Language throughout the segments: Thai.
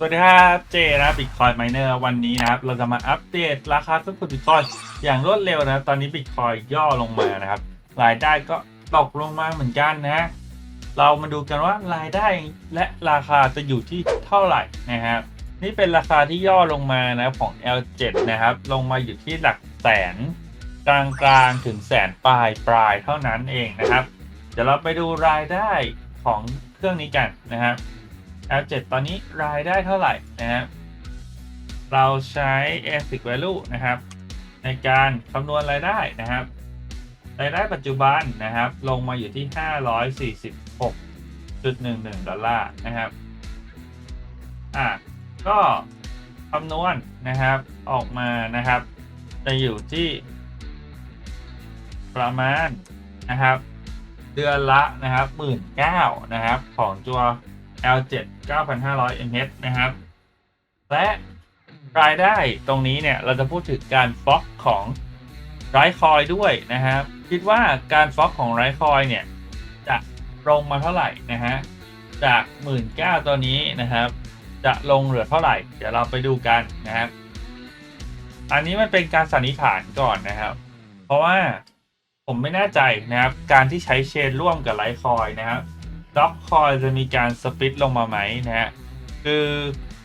สวัสดีครับเจนะบิตคอยไมเนอร์วันนี้นะครับ เราจะมาอัปเดตราคาสุดบิตคอยอย่างรวดเร็วนะครับ ตอนนี้บิตคอยย่อลงมานะครับ รายได้ก็ตกลงมาเหมือนกันนะ เรามาดูกันว่ารายได้และราคาจะอยู่ที่เท่าไหร่นะครับนี่เป็นราคาที่ย่อลงมานะของ L7 นะครับ ลงมาอยู่ที่หลักแสนกลางกลางๆถึงแสนปลายปลายเท่านั้นเองนะครับ เดี๋ยวเราไปดูรายได้ของเครื่องนี้กันนะครับ L7 ตอนนี้รายได้เท่าไหร่นะครับเราใช้ ASIC value นะครับ ในการคำนวณรายได้นะครับ รายได้ปัจจุบันนะครับ ลงมาอยู่ที่ 546.11 ดอลลาร์นะครับอะก็คำนวณนะครับออกมานะครับ จะอยู่ที่ประมาณนะครับ เดือนละนะครับหมื่นเก้านะครับของตัว L7 9,500 mh นะครับ และรายได้ตรงนี้เนี่ยเราจะพูดถึงการฟ็อกของไรคอยด้วยนะครับ คิดว่าการฟ็อกของไรคอยเนี่ย จะลงมาเท่าไหร่นะฮะ จาก19,000ตัวนี้นะครับ จะลงเหลือเท่าไหร่ เดี๋ยวเราไปดูกันนะครับ อันนี้มันเป็นการสันนิษฐานก่อนนะครับ เพราะว่าผมไม่แน่ใจนะครับ การที่ใช้เชนร่วมกับไลท์คอยนะครับ ด็อกคอยจะมีการสปิตลงมาไหมนะฮะคือ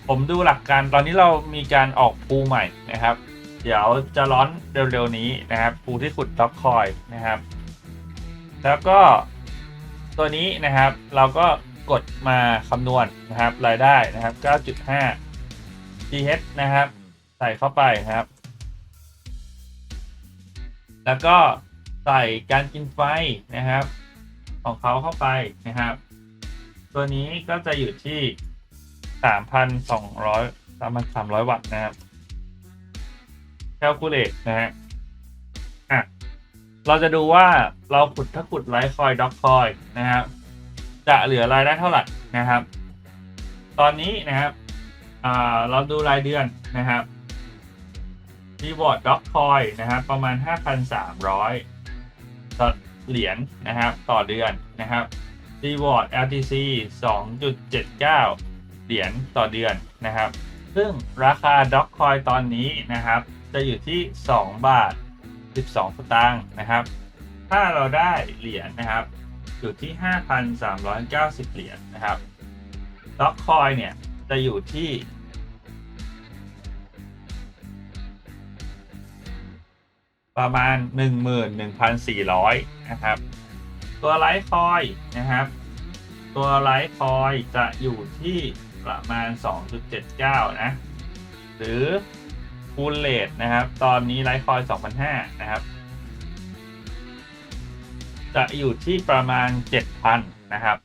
ผมดูหลักการตอนนี้เรามีการออกปูใหม่นะครับ เดี๋ยวจะร้อนเร็วๆนี้นะครับปูที่ขุดด็อกคอยนะครับ แล้วก็ตัวนี้นะครับเราก็กดมาคำนวณนะครับรายได้นะครับ 9.5 GH นะครับ ใส่เข้าไปนะครับ แล้วก็ใส่การกินไฟนะครับ ของเขาเข้าไปนะครับ ตัวนี้ก็จะอยู่ที่ 3,200 3,300 วัตต์นะครับ calculate นะฮะอะเราจะดูว่าเราขุดถ้าขุดไลท์คอยด็อกคอยนะครับ จะเหลือรายได้เท่าไหร่นะครับ ตอนนี้นะครับอ่าเราดูรายเดือนนะครับรีวอร์ดด็อกคอยนะครับ ประมาณ 5,300ต่อ เหรียญนะครับ ต่อเดือนนะครับรีวอร์ด LTC 2.79 เหรียญต่อเดือนนะครับ ซึ่งราคาด็อกคอยตอนนี้นะครับ จะอยู่ที่ 2 บาท 12 สตางค์นะครับ ถ้าเราได้เหรียญนะครับ อยู่ที่ 5,390 เหรียญนะครับด็อกคอยเนี่ยจะอยู่ที่ ประมาณ 11,400 นะครับ ตัวไลท์คอยนะครับ ตัวไลท์คอยจะอยู่ที่ประมาณ 2.79 นะ หรือคูลเลตนะครับ ตอนนี้ไลท์คอย2,500นะครับ จะอยู่ที่ประมาณ 7,000 นะครับ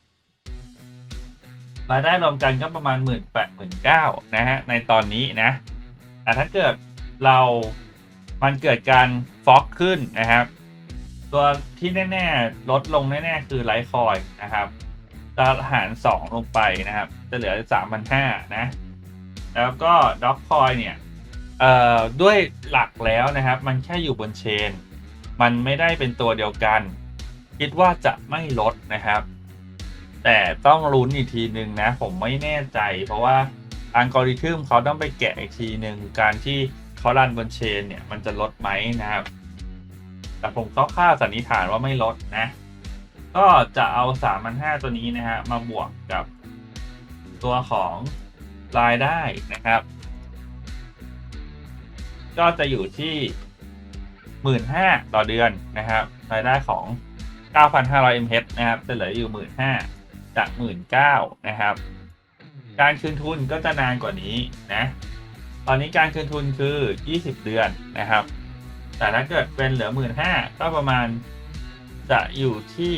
รายได้รวมกันก็ประมาณ 1 8 0 0 0นะฮะในตอนนี้นะแต่ถ้าเกิดเรา มันเกิดการฟอกขึ้นนะครับ ตัวที่แน่ๆลดลงแน่ๆคือไลท์คอยนะครับจะหาร 2 ลงไปนะครับ จะเหลือ 3,500 นะ แล้วก็ด็อกคอยเนี่ยเอ่อด้วยหลักแล้วนะครับ มันแค่อยู่บนเชน มันไม่ได้เป็นตัวเดียวกัน คิดว่าจะไม่ลดนะครับ แต่ต้องลุ้นอีกทีหนึ่งนะ ผมไม่แน่ใจ เพราะว่าอัลกอริทึมเขาต้องไปแกะอีกทีหนึ่งการที่ เขารันบนเชนเนี่ยมันจะลดไหมนะครับ แต่ผมก็คาดสันนิษฐานว่าไม่ลดนะ ก็จะเอา3 5 0 0ตัวนี้นะฮะมาบวกกับตัวของรายได้นะครับ ก็จะอยู่ที่ 15,000ต่อเดือนนะครับ รายได้ของ 9,500 mH นะครับจะเหลืออยู่ 15,000จาก 19,000นะครับ การคืนทุนก็จะนานกว่านี้นะ ตอนนี้การคืนทุนคือ 20 เดือนนะครับ แต่ถ้าเกิดเป็นเหลือ 15,000ก็ประมาณจะอยู่ที่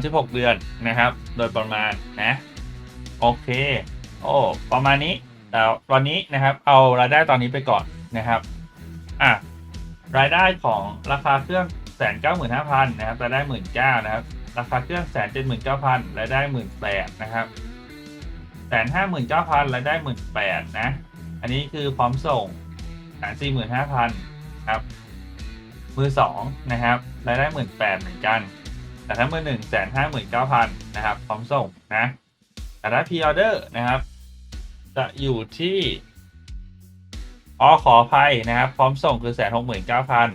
36 เดือนนะครับ โดยประมาณนะ โอเค โอ้ประมาณนี้แต่ตอนนี้นะครับ เอารายได้ตอนนี้ไปก่อนนะครับ อะ รายได้ของราคาเครื่องแสนเก้าหมื่นห้าพันนะครับรายได้หมื่นเก้านะครับ ราคาเครื่องแสนเจ็ดหมื่นเก้าพันรายได้หมื่นแปดนะครับ นห้าหมื่นเก้าพันรายได้หมื่นแปดนะ อันนี้คือพร้อมส่งแสนสี่หมื่นห้าพันครับ มือสองนะครับรายได้หมื่นแปดเหมือนกัน แต่ถ้ามือหนึ่งแสนห้าหมื่นเก้าพันนะครับ พร้อมส่งนะแต่ถ้า pre order นะครับ จะอยู่ที่อ๋อขออภัยนะครับ พร้อมส่งคือแสนหกหมื่นเก้าพัน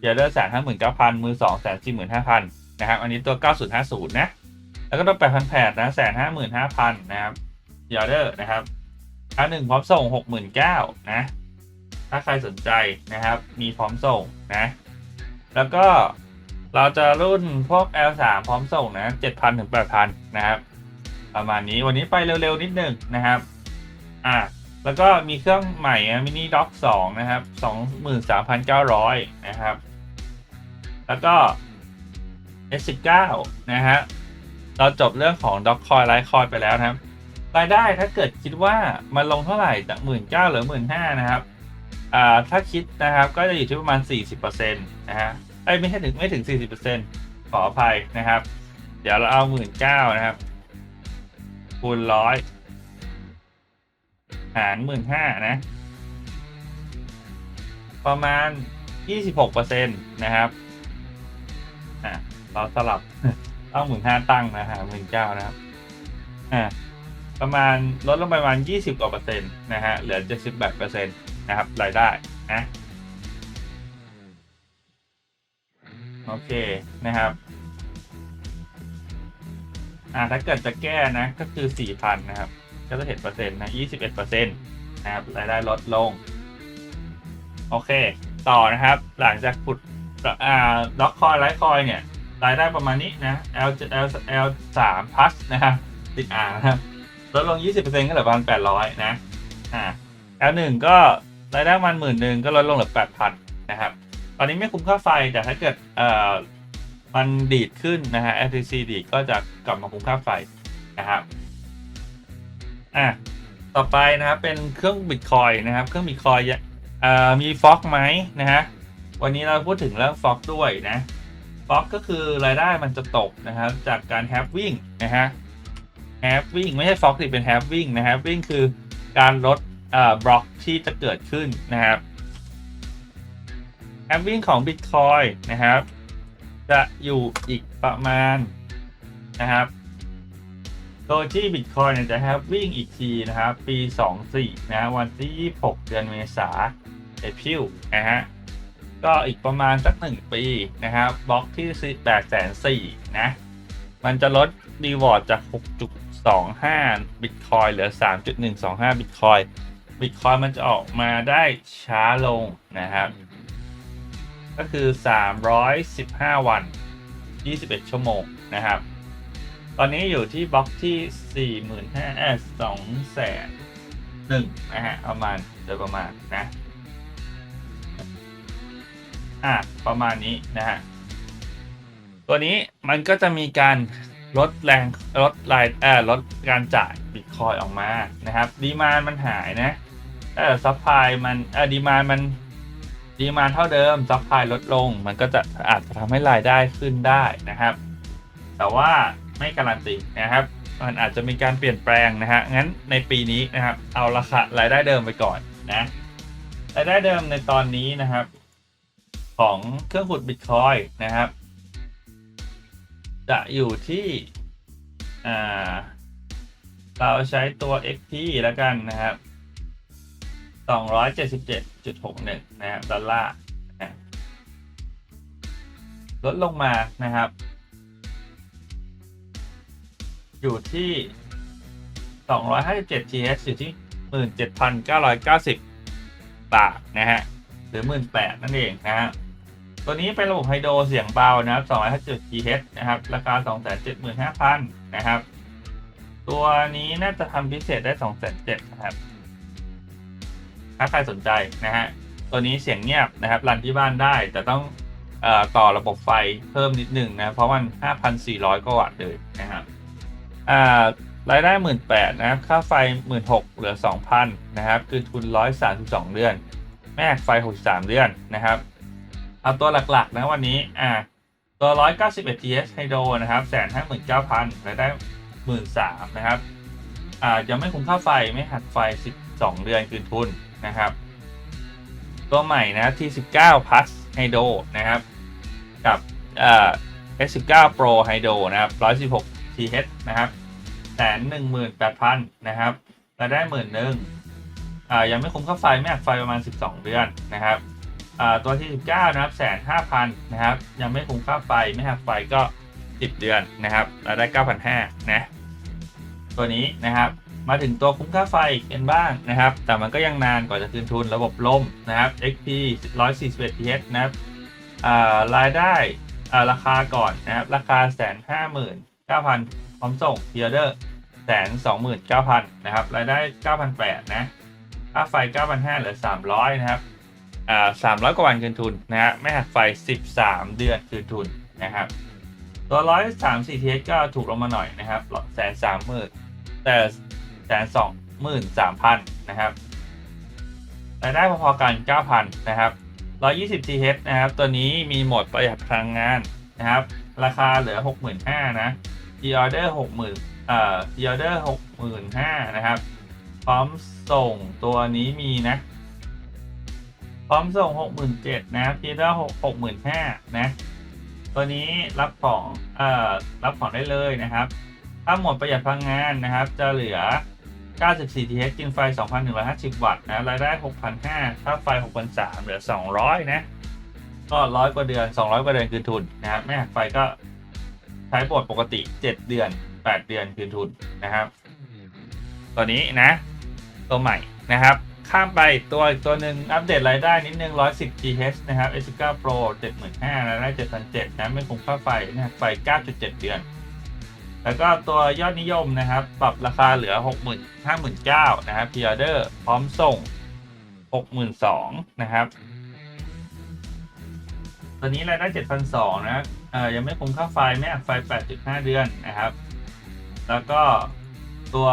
เยอร์เดอร์แสนห้าหมื่นเก้าพันมือสองแสนสี่หมื่นห้าพันนะครับ อันนี้ตัวเก้าศูนย์ห้าศูนย์นะ แล้วก็ตัวแปดพันแปดนะแสนห้าหมื่นห้าพันนะครับ เยอร์เดอร์นะครับอันหนึ่งพร้อมส่งหกหมื่นเก้านะ ถ้าใครสนใจนะครับ มีพร้อมส่งนะ แล้วก็เราจะรุ่นพวก L3 พร้อมส่งนะ7,000ถึง8,000นะครับ ประมาณนี้วันนี้ไปเร็วๆ นิดหนึ่งนะครับ อะแล้วก็มีเครื่องใหม่มินิด็อก2นะครับ 23,900 นะครับ แล้วก็ S19 นะฮะ เราจบเรื่องของด็อกคอยไลท์คอยไปแล้วนะครับ รายได้ถ้าเกิดคิดว่ามันลงเท่าไหร่จากหมื่นเก้าหรือหมื่นห้านะครับอ่าถ้าคิดนะครับก็จะอยู่ที่ประมาณ 40%นะฮะไอ้ไม่ใช่ถึงไม่ถึง 40%ขออภัยนะครับ เดี๋ยวเราเอาหมื่นเก้านะครับคูณร้อยหารหมื่นห้านะ ประมาณ 26%นะครับอะเราสลับต้องหมื่นห้าตั้งนะฮะหมื่นเก้านะครับอ่า ประมาณลดลงไปประมาณ 20กว่าเปอร์เซ็นต์นะฮะ เหลือ 78เปอร์เซ็นต์นะครับ รายได้นะ โอเคนะครับอ่าถ้าเกิดจะแก้นะ ก็คือ 4,000 นะครับ ก็จะเห็นเปอร์เซ็นต์นะ 21เปอร์เซ็นต์นะครับ รายได้ลดลง โอเค ต่อนะครับ หลังจากขุดอ่าล็อกคอยไลท์คอยเนี่ย รายได้ประมาณนี้นะ L L L 3 plus นะครับติดอ่านะครับ ลดลง 20%ก็เหลือประมาณ800 นะอ่า L 1 ก็รายได้ประมันหมื่นหนึ่งก็ลดลงเหลือ 8,000 นะครับ ตอนนี้ไม่คุ้มค่าไฟแต่ถ้าเกิดเอ่อมันดีดขึ้นนะฮะ FTC ดีดก็จะกลับมาคุ้มค่าไฟนะครับอะต่อไปนะครับเป็นเครื่องบิตคอยนะครับ เครื่องบิตคอยเอ่อมีฟ็อกไหมนะฮะวันนี้เราพูดถึงเรื่องฟ็อกด้วยนะฟ็อกก็คือรายได้มันจะตกนะครับจากการแฮปวิ่งนะฮะ แฮปวิ่งไม่ใช่ฟอกที่เป็นแฮปวิ่งนะฮะวิ่งคือการลดเอ่อบล็อกที่จะเกิดขึ้นนะครับแฮปวิ่งของ Bitcoin นะครับ จะอยู่อีกประมาณนะครับ โดยที่ Bitcoin เนี่ยจะแฮปวิ่งอีกทีนะครับ ปี 24 นะวันที่ 26 เดือนเมษาเอพิลนะฮะก็อีกประมาณสักหนึ่งปีนะครับบล็อกที่8แสนสี่นะ มันจะลดรีวอร์ดจาก 6.25บิตคอยเหลือ 3.125 บิตคอยบิตคอยมันจะออกมาได้ช้าลงนะครับ ก็คือ 315 วัน 21 ชั่วโมงนะครับ ตอนนี้อยู่ที่บล็อกที่ 45,000เอ่อ2แสนหนึ่งนะฮะประมาณโดยประมาณนะ อะ ประมาณนี้นะฮะ ตัวนี้มันก็จะมีการ ลดแรงลดรายเอ่อลดการจ่ายบิตคอยออกมานะครับดีมานมันหายนะเออซัพพลายมันเออดีมานมันดีมานเท่าเดิมซัพพลายลดลง มันก็จะอาจจะทำให้รายได้ขึ้นได้นะครับ แต่ว่าไม่การันตีนะครับ มันอาจจะมีการเปลี่ยนแปลงนะฮะงั้นในปีนี้นะครับ เอาราคารายได้เดิมไปก่อนนะรายได้เดิมในตอนนี้นะครับ ของเครื่องขุดบิตคอยนะครับ จะอยู่ที่เราใช้ตัว XP แล้วกันนะครับ 277.61 นะครับดอลลาร์ลดลงมานะครับ อยู่ที่ 257 TH อยู่ที่ 17,990 บาทนะฮะ หรือ 18,000นั่นเองนะฮะ ตัวนี้เป็นระบบไฮโดรเสียงเบานะครับ257 GHz นะครับ ราคา 275,000 นะครับ ตัวนี้น่าจะทำพิเศษได้ 207,000นะครับ ถ้าใครสนใจนะฮะ ตัวนี้เสียงเงียบนะครับ รันที่บ้านได้ แต่ต้องเอ่อต่อระบบไฟเพิ่มนิดหนึ่งนะ เพราะมัน 5,400 กว่าวัตต์เลยนะครับรายได้ 18,000นะครับ ค่าไฟ 16,000เหลือ 2,000 นะครับ คือทุน 132 เดือน แม่ไฟ 63 เดือนนะครับ เอาตัวหลักๆนะวันนี้อ่าตัว 191 TS ไฮโดรนะครับแสนห้าหมื่นเก้าพันรายได้หมื่นสามนะครับอ่ายังไม่คุ้มค่าไฟไม่หักไฟ 12 เดือนคืนทุนนะครับ ตัวใหม่นะ T19 Plus Hydro นะครับกับอ่า S19 Pro Hydro นะครับ 116 TH นะครับแสนหนึ่งหมื่นแปดพันนะครับรายได้หมื่นหนึ่งอ่ายังไม่คุ้มค่าไฟไม่หักไฟประมาณ 12 เดือนนะครับ ตัวที่ 19 นะครับแสนห้าพันนะครับ ยังไม่คุ้มค่าไฟไม่หักไฟก็ 10 เดือนนะครับรายได้ 9,500นะตัวนี้นะครับมาถึงตัวคุ้มค่าไฟกันบ้างนะครับ แต่มันก็ยังนานกว่าจะคืนทุนระบบล่มนะครับ XP 141 TH นะครับอ่ารายได้ราคาก่อนนะครับ ราคาแสนห้าหมื่นเก้าพันพร้อมส่งเทียเดอร์แสนสองหมื่นเก้าพันนะครับ รายได้เก้าพันแปดนะค่าไฟเก้าพันห้าเหลือสามร้อยนะครับ อ่าสามร้อยกว่าวันคืนทุนนะฮะไม่หักไฟสิบสามเดือนคืนทุนนะครับ ตัวร้อยสามสี่เทสก็ถูกลงมาหน่อยนะครับแสนสามหมื่นแต่แสนสองหมื่นสามพันนะครับรายได้พอๆกันเก้าพันนะครับร้อยยี่สิบ TH นะครับ ตัวนี้มีโหมดประหยัดพลังงานนะครับ ราคาเหลือหกหมื่นห้านะ e order หกหมื่นเอ่อ e order หกหมื่นห้านะครับ พร้อมส่งตัวนี้มีนะ พร้อมส่งหกหมื่นเจ็ดนะ e order หกหกหมื่นห้านะ ตัวนี้รับของเอ่อรับของได้เลยนะครับ ถ้าหมดประหยัดพลังงานนะครับ จะเหลือ 94 TH กินไฟ 2,150 วัตต์นะ รายได้ 6,500ค่าไฟ 6,300เหลือ 200 นะ ก็ร้อยกว่าเดือน 200 กว่าเดือนคืนทุนนะครับไม่หักไฟก็ใช้บทปกติ 7 เดือน 8 เดือนคืนทุนนะครับ ตัวนี้นะ ตัวใหม่นะครับ ข้ามไปตัวอีกตัวหนึ่งอัปเดตรายได้นิดนึง 110 GH นะครับ S19 Pro 75,000รายได้7,700นะไม่คุ้มค่าไฟนะไฟ 9.7 เดือน แล้วก็ตัวยอดนิยมนะครับ ปรับราคาเหลือ 60,000 59,000นะครับพ r ออเดอร์พร้อมส่ง 62,000นะครับ ตอนนี้รายได้ 7,200นะเอ่อยังไม่คุ้มค่าไฟไม่อักไฟ 8.5 เดือนนะครับ แล้วก็ตัว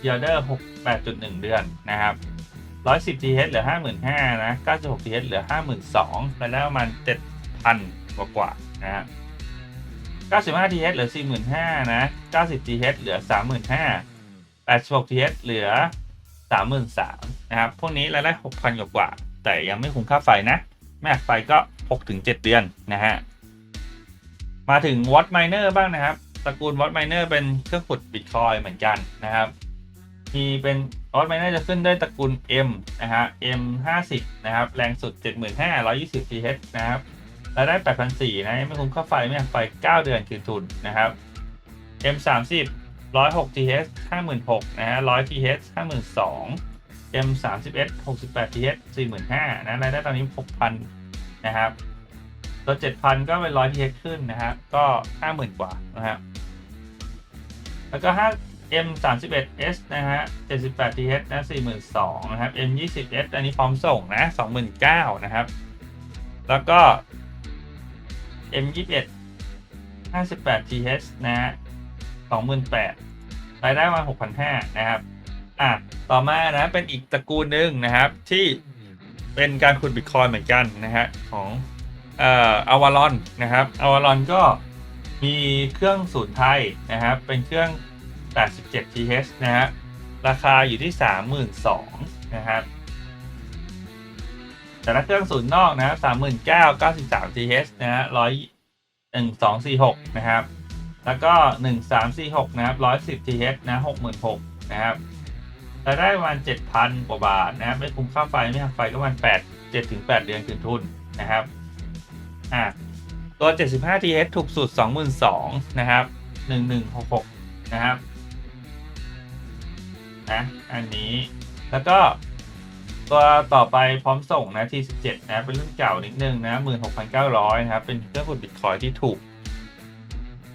พ r ออเดอร์6 8.1 เดือนนะครับ 110 TH เหลือ 55,000นะ96 TH เหลือ 52,000รายได้ประมาณ7,000กว่ากว่านะครับ95 TH เหลือ 45,000นะ90 TH เหลือ 35,000 86 TH เหลือ 33,000นะครับพวกนี้รายได้ 6,000 กว่ากว่า แต่ยังไม่คุ้มค่าไฟนะ แม่หักไฟก็ 6-7 เดือนนะฮะ มาถึง Watt Miner บ้างนะครับตระกูล Watt Miner เป็นเครื่องขุดบิตคอยเหมือนกันนะครับ มีเป็น Watt Miner จะขึ้นด้วยตระกูล M นะฮะ M 50นะครับ แรงสุด 75,000 120 TH นะครับรายได้ 8,400นะ ไม่คุ้มค่าไฟ ไม่หักไฟ 9 เดือนคืนทุนนะครับ M 3 0 106 TH 56,000นะฮะ100 TH 52,000 M 3 1 68 TH 45,000นะรายได้ตอนนี้ 6,000 นะครับตัว7,000 ก็เป็น 100 TH ขึ้นนะครับก็ 50,000 กว่านะครับแล้วก็ M 3 1 S นะฮะ 78 TH นะ42,000นะครับ M 20 S อันนี้พร้อมส่งนะ29,000นะครับ แล้วก็ M 21 58 TH นะฮะ28,000รายได้มา6,500นะครับ อะ ต่อมานะ เป็นอีกตระกูลหนึ่งนะครับ ที่เป็นการขุดบิตคอยเหมือนกันนะฮะ ของเอ่ออวารอนนะครับอวารอนก็มีเครื่องศูนย์ไทยนะครับ เป็นเครื่อง 87 TH นะฮะ ราคาอยู่ที่ 32,000นะครับแต่ละเครื่องศูนย์นอกนะครับสามหมื่นเก้าเก้าสิบสาม TH นะฮะร้อยหนึ่งสองสี่หกนะครับ แล้วก็หนึ่งสามสี่หกนะครับร้อยสิบ TH นะหกหมื่นหกนะครับรายได้ประมาณเจ็ดพันกว่าบาทนะครับไม่คุ้มค่าไฟ ไม่หักไฟก็ประมาณแปดเจ็ดถึงแปดเดือนคืนทุนนะครับ อะตัวเจ็ดสิบห้า TH ถูกสุดสองหมื่นสองนะครับหนึ่งหนึ่งหกหกนะครับ นะ อันนี้ แล้วก็ตัวต่อไปพร้อมส่งนะ T17 นะ เป็นรุ่นเก่านิดนึงนะ 16,900 นะครับ เป็นเครื่องขุดบิตคอยที่ถูก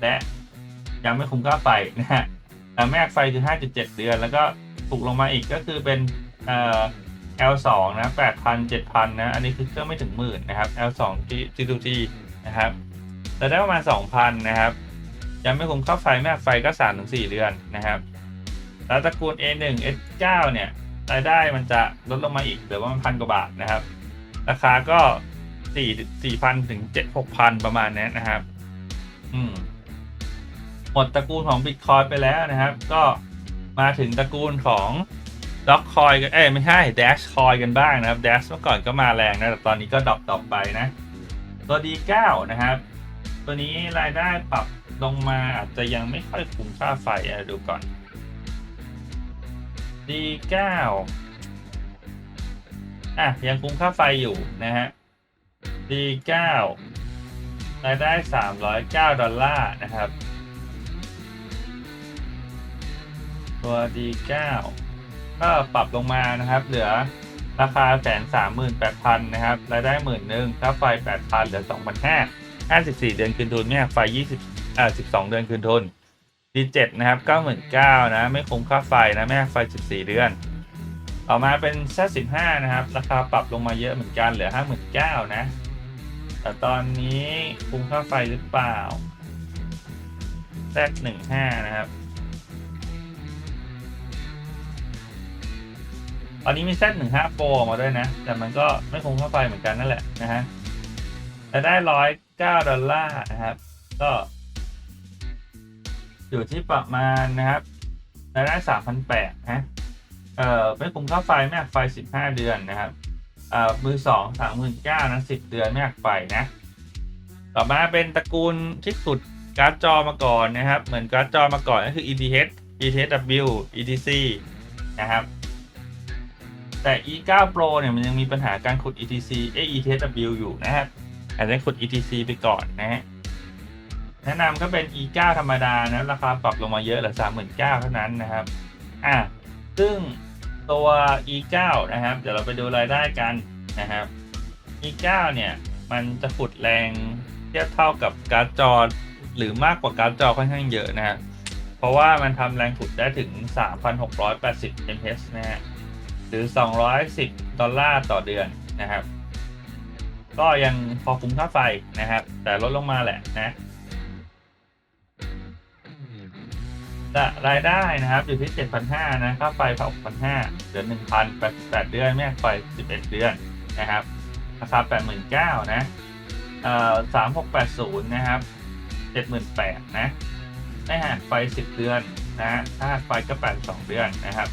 และยังไม่คุ้มค่าไฟนะฮะแต่แม่ไฟคือ 5.7 เดือน แล้วก็ถูกลงมาอีกก็คือเป็นเอ่อ L2 นะ 8,000 7,000 นะ อันนี้คือเครื่องไม่ถึงหมื่นนะครับ L2 G2G นะครับแต่ได้ประมาณ 2,000 นะครับ ยังไม่คุ้มค่าไฟแม่ไฟก็ 3-4 เดือนนะครับ แล้วตระกูล A1 S9 เนี่ยรายได้มันจะลดลงมาอีกเหลือว่ามันพันกว่าบาทนะครับ ราคาก็สี่สี่พันถึงเจ็ดหกพันประมาณนี้นะครับ อืมหมดตระกูลของ Bitcoin ไปแล้วนะครับ ก็มาถึงตระกูลของ Doc Coin กันเอ้ยไม่ใช่ Dash Coin กันบ้างนะครับ Dash เมื่อก่อนก็มาแรงนะแต่ตอนนี้ก็ดรอปๆไปนะ ตัว D9 นะครับ ตัวนี้รายได้ปรับลงมาอาจจะยังไม่ค่อยคุ้มค่าไฟอะดูก่อน D9 อะ ยังคุ้มค่าไฟอยู่นะฮะ D9 รายได้ 309 ดอลลาร์นะครับ ตัว D9 ก็ปรับลงมานะครับ เหลือราคาแสนสามหมื่นแปดพันนะครับ รายได้หมื่นหนึ่งค่าไฟแปดพันเหลือสองพันห้าห้าสิบสี่เดือนคืนทุนไม่หักไฟยี่สิบอ่าสิบสองเดือนคืนทุน D7 นะครับเก้าหมื่นเก้านะ ไม่คุ้มค่าไฟนะไม่ไฟสิบสี่เดือน ต่อมาเป็น Z15 นะครับ ราคาปรับลงมาเยอะเหมือนกันเหลือห้าหมื่นเก้านะ แต่ตอนนี้คุ้มค่าไฟหรือเปล่า Z15 นะครับ ตอนนี้มี Z15 Pro ออกมาด้วยนะ แต่มันก็ไม่คงค่าไฟเหมือนกันนั่นแหละนะฮะแต่ได้ร้อยเก้าดอลลาร์นะครับ ก็ อยู่ที่ประมาณนะครับรายได้สามพันแปดนะเอ่อไม่คุ้มค่าไฟไม่หักไฟสิบห้าเดือนนะครับเอ่อมือสองสามหมื่นเก้านะสิบเดือนไม่หักไฟนะ ต่อมาเป็นตระกูลที่สุดการ์ดจอมาก่อนนะครับ เหมือนการ์ดจอมาก่อนก็คือ ETH ETHW ETC นะครับแต่ E9 Pro เนี่ยมันยังมีปัญหาการขุด ETC เอ ETHW อยู่นะครับอาจจะขุด ETC ไปก่อนนะฮะ แนะนำก็เป็น E9 ธรรมดานะราคาปรับลงมาเยอะเหลือ39,000เท่านั้นนะครับอะซึ่งตัว E9 นะครับ เดี๋ยวเราไปดูรายได้กันนะครับ E9 เนี่ย มันจะขุดแรงเทียบเท่ากับการ์ดจอหรือมากกว่าการ์ดจอค่อนข้างเยอะนะครับเพราะว่ามันทำแรงขุดได้ถึง 3,680 ms นะฮะหรือ 210 ดอลลาร์ต่อเดือนนะครับ ก็ยังพอคุ้มค่าไฟนะครับ แต่ลดลงมาแหละนะ และรายได้นะครับอยู่ที่ 7,500นะค่าไฟ6,500เหลือน1,088 เดือนแม่ไฟ 11 เดือนนะครับราคา89,000นะเอ่อ3680 นะครับ 78,000นะไม่หักไฟ 10 เดือนนะฮะถ้าหักไฟก็82เดือนนะครับ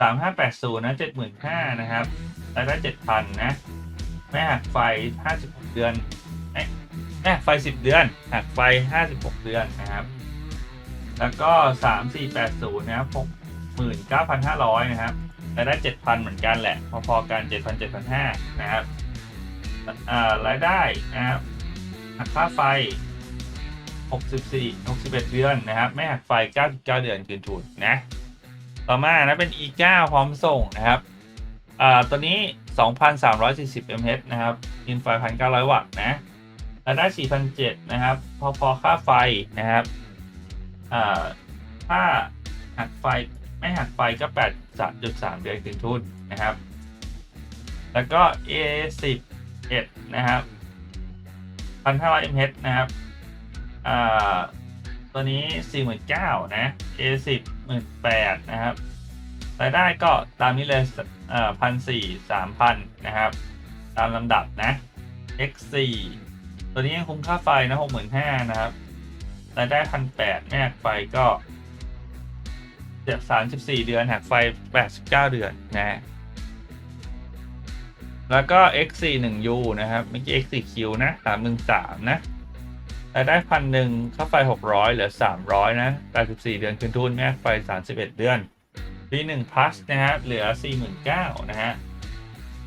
สามห้าแปดศูนย์นะเจ็ดหมื่นห้านะครับรายได้เจ็ดพันนะไม่หักไฟห้าสิบหกเดือนไม่ไม่หักไฟสิบเดือนหักไฟห้าสิบหกเดือนนะครับ แล้วก็สามสี่แปดศูนย์นะครับหกหมื่นเก้าพันห้าร้อยนะครับรายได้เจ็ดพันเหมือนกันแหละ พอๆกันเจ็ดพันเจ็ดพันห้านะครับอ่ารายได้นะครับหักค่าไฟหกสิบสี่หกสิบเอ็ดเดือนนะครับ ไม่หักไฟเก้าสิบเก้าเดือนคืนทุนนะ ต่อมานะเป็น e9 พร้อมส่งนะครับอ่าตัวนี้ 2,340 mH นะครับอินไฟ 1,900 วัตต์นะรายได้ 4,700 นะครับ พอพอค่าไฟนะครับ ถ้าหักไฟไม่หักไฟก็8.3เดือนคืนทุนนะครับ แล้วก็ A11 นะครับ1,500 mH นะครับตัวนี้ 49,000นะ A10 18,000นะครับรายได้ก็ตามนี้เลยพันสี่สามพันนะครับ ตามลำดับนะ X4 ตัวนี้ยังคุ้มค่าไฟนะหกหมื่นห้านะครับ รายได้พันแปดแม่กไฟก็เจ็ดสามสิบสี่เดือนหักไฟแปดสิบเก้าเดือนนะแล้วก็ x41u นะครับเมื่อกี้ x4q นะสามหนึ่งสามนะรายได้พันหนึ่งค่าไฟหกร้อยเหลือสามร้อยนะรายสิบสี่เดือนคืนทุนแม่ไฟสามสิบเอ็ดเดือน v1 plus นะฮะเหลือสี่หมื่นเก้านะฮะ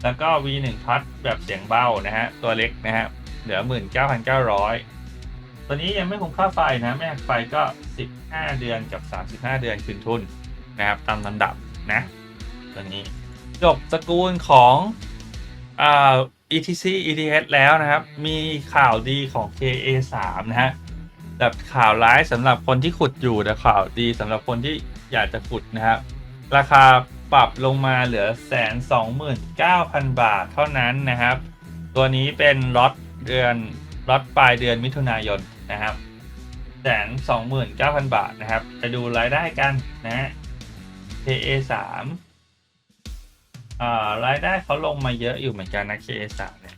แล้วก็ v1 plus แบบเสียงเบานะฮะ ตัวเล็กนะฮะ เหลือ 19,900 ตัวนี้ยังไม่คุ้มค่าไฟนะแม่ไฟก็สิบห้าเดือนกับสามสิบห้าเดือนคืนทุนนะครับตามลำดับนะตัวนี้จบสกูลของอ่า ETC ETH แล้วนะครับ มีข่าวดีของ KA3 นะฮะแบบข่าวร้ายสำหรับคนที่ขุดอยู่แต่ข่าวดีสำหรับคนที่อยากจะขุดนะครับ ราคาปรับลงมาเหลือแสนสองหมื่นเก้าพันบาทเท่านั้นนะครับ ตัวนี้เป็นล็อตเดือน ล็อตปลายเดือนมิถุนายนนะครับแสนสองหมื่นเก้าพันบาทนะครับไปดูรายได้กันนะฮะ KA สามอ่ารายได้เขาลงมาเยอะอยู่เหมือนกันนะ KA สามเนี่ย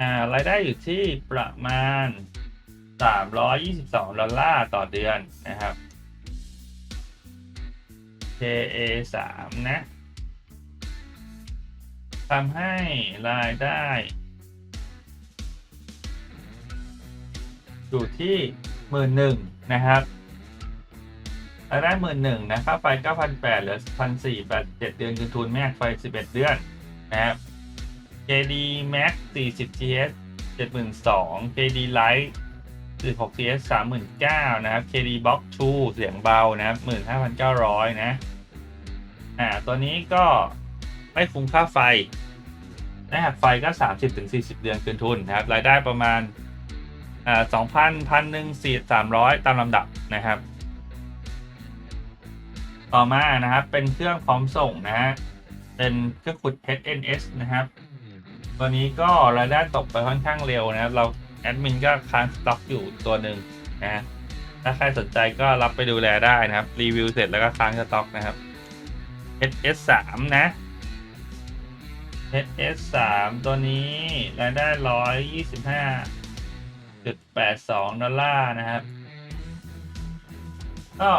อ่ารายได้อยู่ที่ประมาณสามร้อยยี่สิบสองดอลลาร์ต่อเดือนนะครับ KA 3นะทำให้รายได้ อยู่ที่หมื่นหนึ่งนะครับรายได้หมื่นหนึ่งนะค่าไฟเก้าพันแปดเหลือพันสี่แปดเจ็ดเดือนคืนทุนไม่หักไฟสิบเอ็ดเดือนนะครับ KD Max 40 GS 72,000 KD Lite 16 GS 39,000นะครับ KD Box 2เสียงเบานะครับ 15,900 นะ อ่า ตัวนี้ก็ไม่คุ้มค่าไฟนะหักไฟก็ 30-40 เดือนคืนทุนนะครับ รายได้ประมาณ อ่า2,000 1,000หนึ่ง4 300ตามลำดับนะครับ ต่อมานะครับเป็นเครื่องพร้อมส่งนะฮะเป็นเครื่องขุด HNS นะครับ ตัวนี้ก็รายได้ตกไปค่อนข้างเร็วนะครับ เราแอดมินก็ค้างสต็อกอยู่ตัวหนึ่งนะฮะถ้าใครสนใจก็รับไปดูแลได้นะครับ รีวิวเสร็จแล้วก็ค้างสต็อกนะครับ HS 3นะ HS 3ตัวนี้รายได้ร้อยยี่สิบห้า จุดแปดสองดอลลาร์นะครับ ก็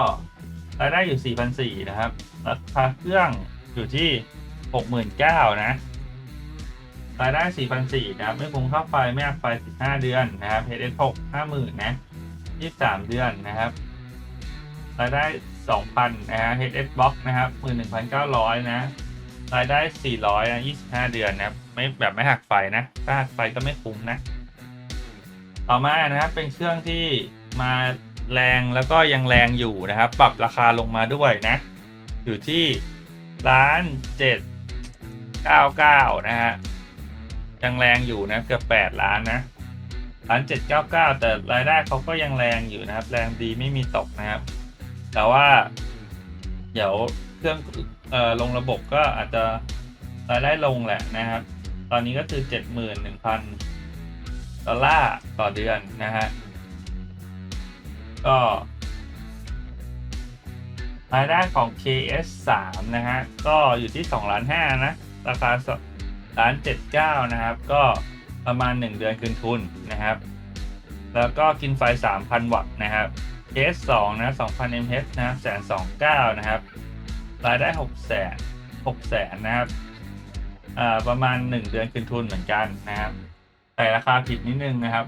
รายได้อยู่สี่พันสี่นะครับ ราคาเครื่องอยู่ที่หกหมื่นเก้านะ รายได้ 4,400 นะครับ ไม่คุ้มค่าไฟ ไม่หักไฟ 15 เดือนนะครับ HS6 50,000 นะ 23 เดือนนะครับ รายได้ 2,000 นะฮะ HS Box นะครับ 11,900 นะ รายได้ 400นะ25 เดือนนะครับ ไม่แบบไม่หักไฟนะ ถ้าหักไฟก็ไม่คุ้มนะ ต่อมานะครับเป็นเครื่องที่มาแรงแล้วก็ยังแรงอยู่นะครับ ปรับราคาลงมาด้วยนะ อยู่ที่ล้านเจ็ดเก้าเก้านะฮะยังแรงอยู่นะเกือบแปดล้านนะล้านเจ็ดเก้าเก้าแต่รายได้เขาก็ยังแรงอยู่นะครับ แรงดีไม่มีตกนะครับ แต่ว่า เดี๋ยวเครื่องเอ่อลงระบบก็อาจจะรายได้ลงแหละนะครับ ตอนนี้ก็คือเจ็ดหมื่นหนึ่งพัน ดอลลาร์ต่อเดือนนะฮะ ก็รายได้ของ KS 3นะฮะ ก็อยู่ที่2ล้าน5นะ ราคาล้าน79 นะครับ ก็ประมาณ 1 เดือนคืนทุนนะครับ แล้วก็กินไฟ 3,000 วัตต์นะครับ KS 2นะ2,000 mH นะครับแสน29นะครับ รายได้6แสน6แสนนะครับอ่าประมาณ 1 เดือนคืนทุนเหมือนกันนะครับ แต่ราคาผิดนิดนึงนะครับ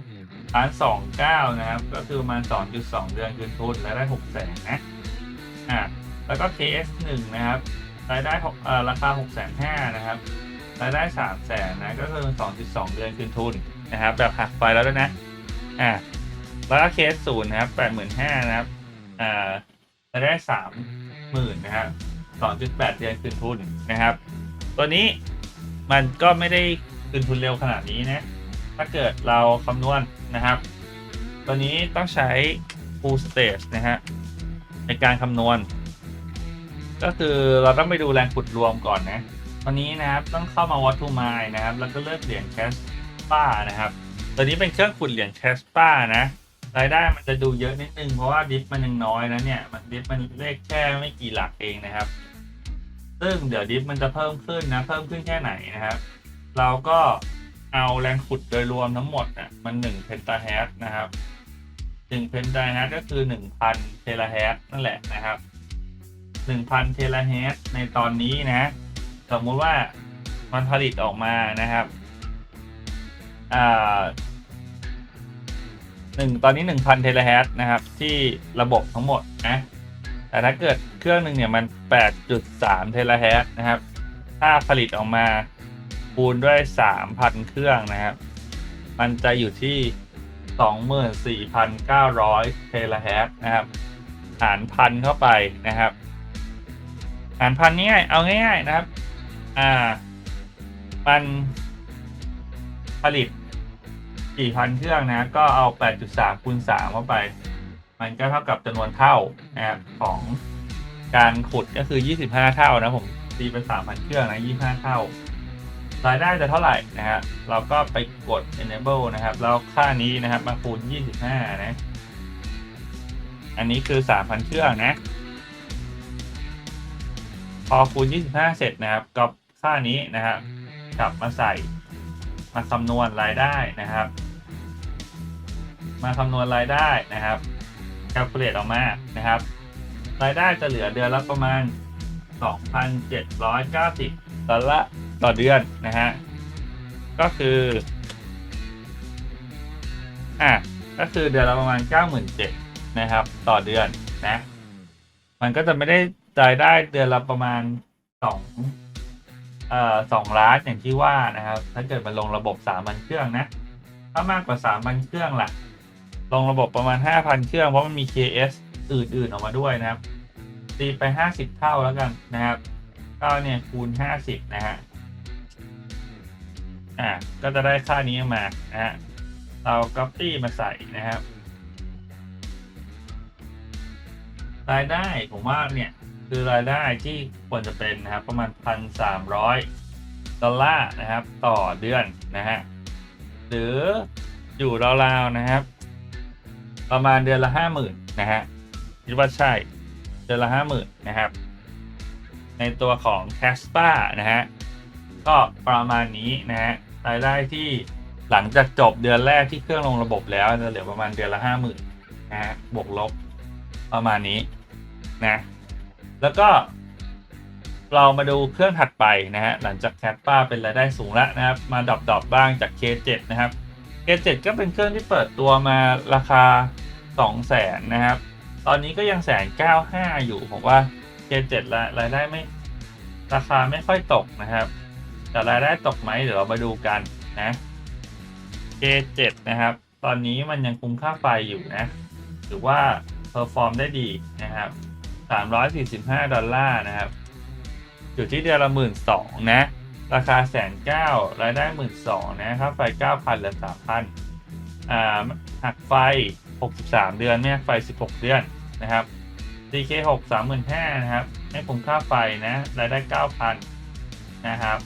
ล้าน29นะครับ ก็คือประมาณ2.2เดือนคืนทุนรายได้6แสนนะอ่าแล้วก็ KS 1นะครับรายได้หกเอ่อราคา6 5 0 0 0นะครับรายได้3 0 0แสนนะก็คือ2.2เดือนคืนทุนนะครับแบบหักไฟแล้วด้วยนะอ่าแล้วก็ KS 0นะครับ85,000นะครับอ่ารายได้30,000นะครับ2.8เดือนคืนทุนนะครับ ตัวนี้มันก็ไม่ได้คืนทุนเร็วขนาดนี้นะ ถ้าเกิดเราคำนวณนะครับ ตัวนี้ต้องใช้ full stage นะฮะในการคำนวณ ก็คือเราต้องไปดูแรงขุดรวมก่อนนะตอนนี้นะครับต้องเข้ามาวัตถุไมล์นะครับ แล้วก็เลือกเหรียญแคสป้านะครับตัวนี้เป็นเครื่องขุดเหรียญแคสป้านะรายได้มันจะดูเยอะนิดนึงเพราะว่าดิฟมันยังน้อยนะเนี่ยมันดิฟมันเลขแค่ไม่กี่หลักเองนะครับ ซึ่งเดี๋ยวดิฟมันจะเพิ่มขึ้นนะเพิ่มขึ้นแค่ไหนนะครับ เราก็ เอาแรงขุดโดยรวมทั้งหมดอะมัน1เพนตาแฮชนะครับ1เพนตาแฮชก็คือ 1,000 เทราแฮชนั่นแหละนะครับ 1,000 เทราแฮชในตอนนี้นะ สมมุติว่ามันผลิตออกมานะครับอ่าหนึ่งตอนนี้ 1,000 เทราแฮชนะครับ ที่ระบบทั้งหมดนะแต่ถ้าเกิดเครื่องหนึ่งเนี่ยมัน 8.3 เทราแฮชนะครับ ถ้าผลิตออกมา คูณด้วย 3,000 เครื่องนะครับ มันจะอยู่ที่ 24,900เทราแฮชนะครับ หารพันเข้าไปนะครับ หารพันง่ายเอาง่ายๆนะครับ อ่า มันผลิต 4,000 เครื่องนะ ก็เอา 8.3คูณ3เข้าไป มันก็เท่ากับจำนวนเท่านะครับของการขุดก็คือ 25 เท่านะผมตีเป็น 3,000 เครื่องนะ 25 เท่า รายได้จะเท่าไหร่นะฮะเราก็ไปกด enable นะครับ แล้วค่านี้นะครับมาคูณ 25 นะ อันนี้คือ 3,000 เครื่องนะ พอคูณ 25 เสร็จนะครับก็ค่านี้นะครับกลับมาใส่มาคำนวณรายได้นะครับ มาคำนวณรายได้นะครับ calculate ออกมานะครับ รายได้จะเหลือเดือนละประมาณ 2,790ดอลลาร์ ต่อเดือนนะฮะ ก็คืออะก็คือเดือนละประมาณเก้าหมื่นเจ็ดนะครับ ต่อเดือนนะ มันก็จะไม่ได้รายได้เดือนละประมาณสองเอ่อสองล้านอย่างที่ว่านะครับ ถ้าเกิดมันลงระบบสามพันเครื่องนะ ถ้ามากกว่าสามพันเครื่องล่ะ ลงระบบประมาณห้าพันเครื่องเพราะมันมี KS อื่นๆออกมาด้วยนะครับตีไปห้าสิบเท่าแล้วกันนะครับก็เนี่ยคูณห้าสิบนะฮะ อ่าก็จะได้ค่านี้มานะฮะเรา copy มาใส่นะครับ รายได้ผมว่าเนี่ยคือรายได้ที่ควรจะเป็นนะครับประมาณพันสามร้อยดอลลาร์นะครับต่อเดือนนะฮะหรืออยู่ราวๆนะครับ ประมาณเดือนละห้าหมื่นนะฮะคิดว่าใช่เดือนละห้าหมื่นนะครับ ในตัวของ c a s p a นะฮะก็ประมาณนี้นะฮะ รายได้ที่หลังจากจบเดือนแรกที่เครื่องลงระบบแล้วจะเหลือประมาณเดือนละห้าหมื่นนะฮะบวกลบประมาณนี้นะแล้วก็ เรามาดูเครื่องถัดไปนะฮะหลังจากแคปป้าเป็นรายได้สูงแล้วนะครับ มาดรอปดๆบ้างจาก K7 นะครับ K7 ก็เป็นเครื่องที่เปิดตัวมาราคา 2 0 0แสนนะครับ ตอนนี้ก็ยังแสนเก้าห้าอยู่ผมว่า K7 ละรายได้ไม่ราคาไม่ค่อยตกนะครับ แต่รายได้ตกไหมเดี๋ยวเรามาดูกันนะ K7 นะครับ ตอนนี้มันยังคุ้มค่าไฟอยู่นะถือว่าเพอร์ฟอร์มได้ดีนะครับ345 ดอลลาร์นะครับ อยู่ที่เดือนละหมื่นสองนะ ราคาแสนเก้ารายได้หมื่นสองนะครับไฟเก้าพันเหลือสามพันอ่าหักไฟ 63 เดือนไม่หักไฟ 16 เดือนนะครับ DK 6 35,000นะครับไม่คุ้มค่าไฟนะรายได้ 9,000นะครับ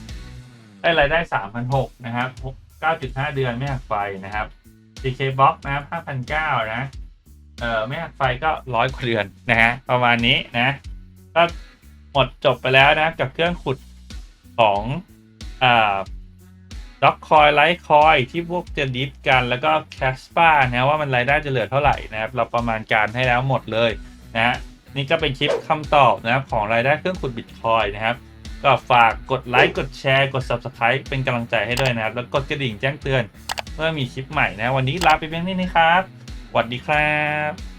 ได้รายได้ 3,600นะครับ9.5 เดือนไม่หักไฟนะครับ DK Box นะครับ5,900นะเอ่อไม่หักไฟก็ร้อยกว่าเดือนนะฮะประมาณนี้นะก็หมดจบไปแล้วนะกับเครื่องขุดของอ่าด็อกคอยไลท์คอยที่พวกจะดิฟกันแล้วก็แคสปานะว่ามันรายได้จะเหลือเท่าไหร่นะครับ เราประมาณการให้แล้วหมดเลยนะฮะนี่ก็เป็นคลิปคำตอบนะครับของรายได้เครื่องขุดบิตคอยนะครับ ก็ฝากกดไลค์กดแชร์กด Subscribe เป็นกำลังใจให้ด้วยนะครับ แล้วกดกระดิ่งแจ้งเตือน เพื่อมีคลิปใหม่นะ วันนี้ลาไปเพียงเท่านี้นะครับสวัสดีครับ